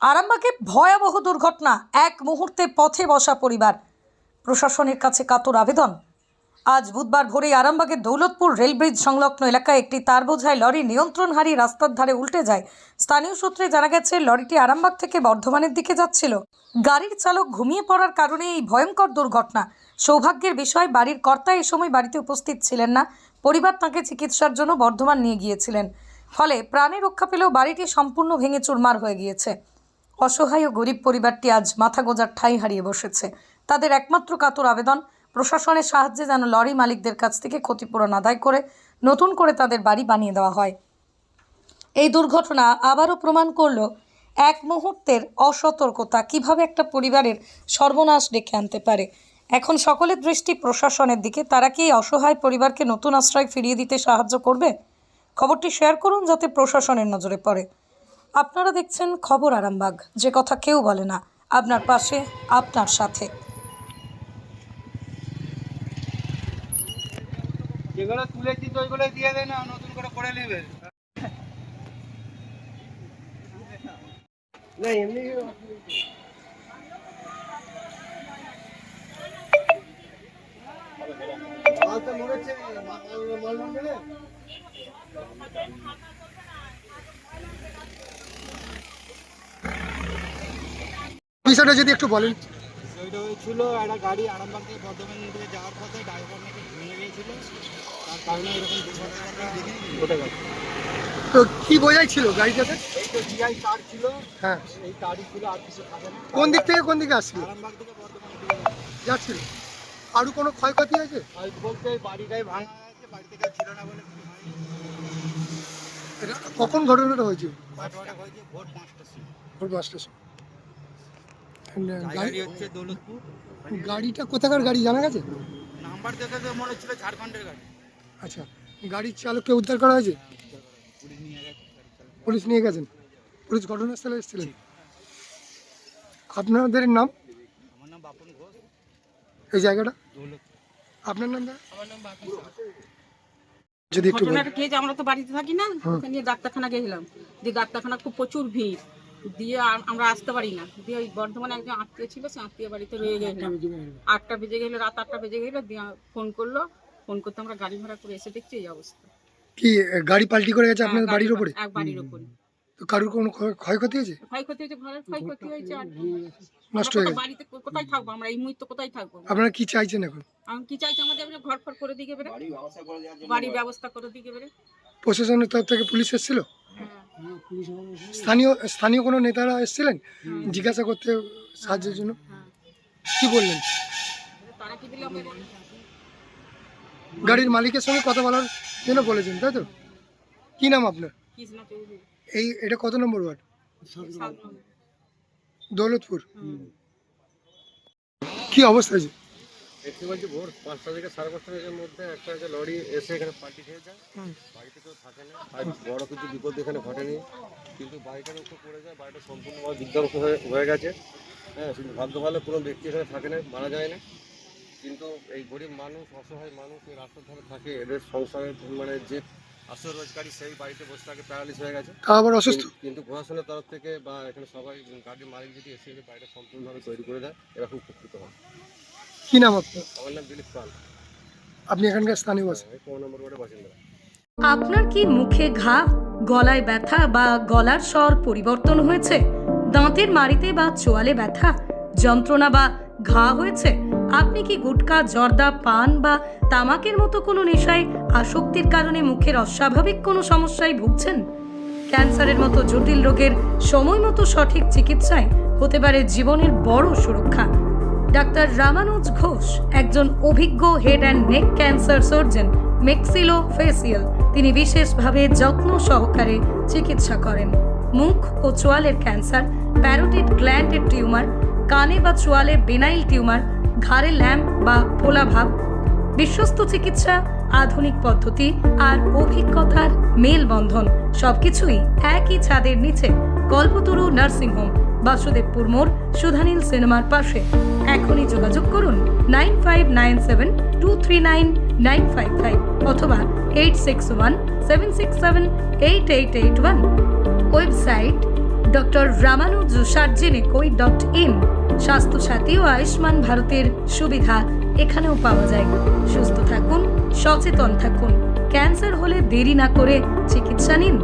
আরামবাগে ভয়াবহ দুর্ঘটনা। এক মুহূর্তে পথে বসা পরিবার। প্রশাসনের কাছে কাতর আবেদন। আজ বুধবার ভোরে আরামবাগের দৌলতপুর রেলব্রিজ সংলগ্ন এলাকায় একটি তার বোঝায় লরি নিয়ন্ত্রণ হারিয়ে রাস্তার ধারে উল্টে যায়। স্থানীয় সূত্রে জানা গেছে, লরিটি আরামবাগ থেকে বর্ধমানের দিকে যাচ্ছিল। গাড়ির চালক ঘুমিয়ে পড়ার কারণে এই ভয়ঙ্কর দুর্ঘটনা। সৌভাগ্যের বিষয়, বাড়ির কর্তা এই সময় বাড়িতে উপস্থিত ছিলেন না। পরিবার তাকে চিকিৎসার জন্য বর্ধমান নিয়ে গিয়েছিলেন। ফলে প্রাণে রক্ষা পেলেও বাড়িটি সম্পূর্ণ ভেঙে চুরমার হয়ে গিয়েছে। অসহায় ও গরিব পরিবারটি আজ মাথা গোজার ঠাঁই হারিয়ে বসেছে। তাদের একমাত্র কাতর আবেদন, প্রশাসনের সাহায্যে যেন লরি মালিকদের কাছ থেকে ক্ষতিপূরণ আদায় করে নতুন করে তাদের বাড়ি বানিয়ে দেওয়া হয়। এই দুর্ঘটনা আবারও প্রমাণ করল এক মুহূর্তের অসতর্কতা, কীভাবে একটা পরিবারের সর্বনাশ ডেকে আনতে পারে। এখন সকলের দৃষ্টি প্রশাসনের দিকে। তারা কি অসহায় পরিবারকে নতুন আশ্রয় ফিরিয়ে দিতে সাহায্য করবে? খবরটি শেয়ার করুন যাতে প্রশাসনের নজরে পড়ে। আপনারা দেখছেন খবর আরামবাগ। যে কথা কেউ বলে না আপনার পাশে আপনার সাথে। যেগুলো তুলেছি তো ওইগুলো দিয়ে দেয় না নতুন করে করে নেবে না এমনি মাল তো মরেছে মাল- মাল মরবে না? বিষয়টা যদি একটু বলেন। ওইটা হয়েছিল একটা গাড়ি আরামবাগ থেকে বর্ধমান থেকে যাওয়ার পথে ড্রাইভার নাকি গিয়েছিল তার কারণে এরকম দুর্ঘটনাটা ঘটে গেছে তো কি বোঝাই ছিল গাড়িটাতে? এই তো জিআই তার ছিল। হ্যাঁ। এই তারই ছিল আর কিছু থাকে না। কোন দিক থেকে কোন দিকে আসছিল? আরামবাগ থেকে বর্ধমান যাচ্ছিল। আরও কোনো ক্ষয়ক্ষতি বলতে বাড়িটাই ভাঙা আছে বাড়ি থেকে ছিল না বলে কখন ঘটনাটা হয়েছে ঘটনাটা হয়েছে ভোর পাঁচটার সময়। ভোর পাঁচটার সময়। গাড়ি গাড়ি হচ্ছে দৌলতপুর। গাড়িটা কোথাকার গাড়ি জানা গেছে? নাম্বার দেখে তো মনে হচ্ছিল ঝাড়খণ্ডের গাড়ি। আচ্ছা গাড়ির চালককে উদ্ধার করা হয়েছে? পুলিশ নিয়ে গেছে পুলিশ গেছেন। পুলিশ ঘটনাস্থলে এসেছিলেন। আপনাদের নাম? আমার নাম বাপন ঘোষ। এই জায়গাটা? আপনার নাম? যদি একটু বলেন ঘটনাটা কি আমরা তো বাড়িতে থাকি না। ওখানে ডাক্তারখানা গেছিলাম। দিয়ে ডাক্তারখানা খুব প্রচুর ভিড়। দিয়ে আর আমরা আসতে পারি না। দিয়ে ওই বর্ধমানে একজন আত্মীয় ছিল সে আত্মীয় বাড়িতে রয়ে গেলাম আটটা বেজে গেলো রাত আটটা বেজে গেলো দিয়ে ফোন করল। ফোন করতে আমরা গাড়ি ভাড়া করে এসে দেখছি এই অবস্থা। কি গাড়ি পাল্টি করে গেছে আপনাদের হ্যাঁ, বাড়ির ওপরে এক বাড়ির ওপরে তো কারোর কোনো ক্ষয়- ক্ষয়ক্ষতি হয়েছে? ক্ষয়ক্ষতি হয়েছে ঘরের ক্ষয়ক্ষতি হয়েছে আর নষ্ট আমরা হয়ে গেছে? বাড়িতে কোথায় থাকব আমরা? এই মুহূর্তে কোথায় থাকব আপনারা কি চাইছেন এখন? আমি কি চাইছি আমাদের এবারে ঘর ফর করে দিকে বেরে বাড়ির ব্যবস্থা করে দিকে বেরে প্রশাসনের তরফ থেকে পুলিশ এসেছিল? স্থানীয় স্থানীয় কোনো নেতারা এসেছিলেন? জিজ্ঞাসা করতে সাহায্যের জন্য? কি বললেন? গাড়ির মালিকের সঙ্গে কথা বলার জন্য বলেছেন তাই তো? কি নাম আপনার? এই এটা কত নম্বর ওয়ার্ড? দৌলতপুর। কি অবস্থা? আছে দেখতে পাচ্ছি ভোর পাঁচটা থেকে সাড়ে পাঁচটা থেকে মধ্যে একটা একটা লরি এসে এখানে পাল্টি খেয়ে যায়। বাড়িতে কেউ থাকে না। আর বড় কিছু বিপদ এখানে ঘটেনি। কিন্তু বাড়িটার উপর পড়ে যায় বাড়িটা সম্পূর্ণভাবে বিধ্বংস হয়ে গেছে। হ্যাঁ কিন্তু ভাগ্য ভালো কোনো ব্যক্তি এখানে থাকে না মারা যায় না। কিন্তু এই গরিব মানুষ অসহায় মানুষ এই রাস্তার ধারে থাকে এদের সংসারের মানে যে আসল রোজগারি সেই বাড়িতে বসে থাকে প্যারালিস হয়ে গেছে। আবার অসুস্থ? কিন্তু- প্রশাসনের তরফ থেকে বা এখানে সবাই গাড়ির মালিক যদি এসে বাড়িটা সম্পূর্ণভাবে তৈরি করে দেয় এরা খুব উপকৃত হয়। কি নাম আপনার? আমার নাম দিলীপ পাল। আপনি এখানকার স্থানীয় বাসী এই পনেরো নম্বর ওয়ার্ডের বাসিন্দা। আপনার কি মুখে ঘা গলায় ব্যথা বা গলার স্বর পরিবর্তন হয়েছে? দাঁতের মাড়িতে বা চোয়ালে ব্যথা যন্ত্রণা বা ঘা হয়েছে? আপনি কি গুটকা জর্দা পান বা তামাকের মতো কোনো নেশায় আসক্তির কারণে মুখের অস্বাভাবিক কোনো সমস্যায় ভুগছেন? ক্যান্সারের মতো জটিল রোগের সময় মতো সঠিক চিকিৎসায় হতে পারে জীবনের বড় সুরক্ষা। ডাক্তার রামানুজ ঘোষ, একজন অভিজ্ঞ head and neck cancer surgeon maxillo facial তিনি বিশেষভাবে যত্ন সহকারে চিকিৎসা করেন। মুখ ও চোয়ালের ক্যান্সার প্যারোটিড গ্ল্যান্ডের টিউমার কানে বা চোয়ালে বেনাইল টিউমার ঘাড়ে ল্যাম্প বা ফোলাভাব। বিশ্বস্ত চিকিৎসা, আধুনিক পদ্ধতি আর অভিজ্ঞতার মেলবন্ধন। সবকিছুই একই ছাদের নিচে। কল্পতরু নার্সিং হোম বাসুদেবপুর মোড় সুধানীল সিনেমার পাশে। এখনই যোগাযোগ করুন nine five nine seven two three nine nine five five অথবা eight six one seven six seven eight eight eight one. Website doctor Ramanuj সার্জেনিকোই dot in. Swasthya Sathi ও আয়ুষ্মান ভারতের সুবিধা এখানেও পাওয়া যায়। সুস্থ থাকুন, সচেতন থাকুন। ক্যান্সার হলে দেরি না করে চিকিৎসা নিন।